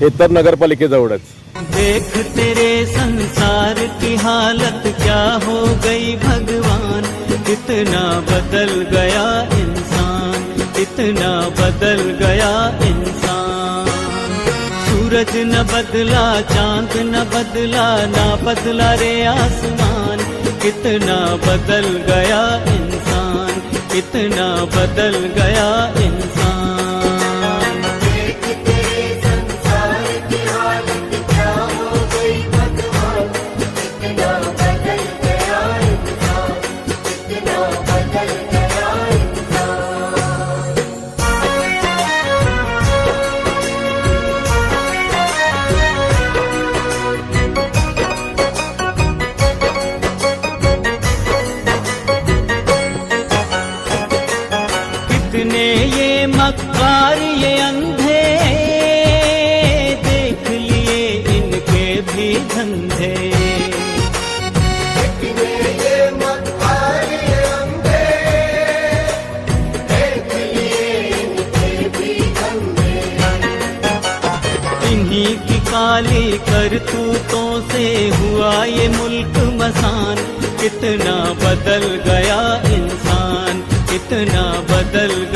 हे तर नगरपालिकेजवळच. देख तेरे संसार की हालत क्या हो गई भगवान? कितना बदल गया इंसान कितना बदल गया इंसान। सूरज न बदला चांद न बदला ना बदला रे आसमान। कितना बदल गया इंसान कितना बदल गया इंसान। ये मक्कार ये अंधे देख लिए इनके भी धंधे। इन्हीं की काली करतूतों से हुआ ये मुल्क मसान। कितना बदल गया इंसान कितना बदल गया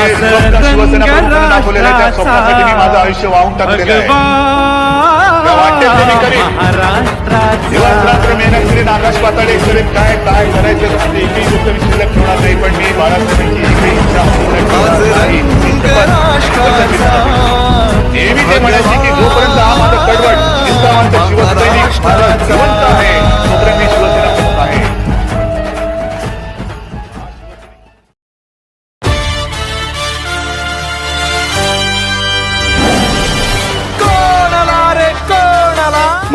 दाखवलेलं त्या स्वप्नासाठी मी माझं आयुष्य वाहून टाकलेलं आहे रात्र मेहनत करीन आकाश पाताळे करीन काय काय करायचं एकही गोष्ट शिल्लक ठेवणार नाही पण मी बाळासाहेबांची एकही इच्छा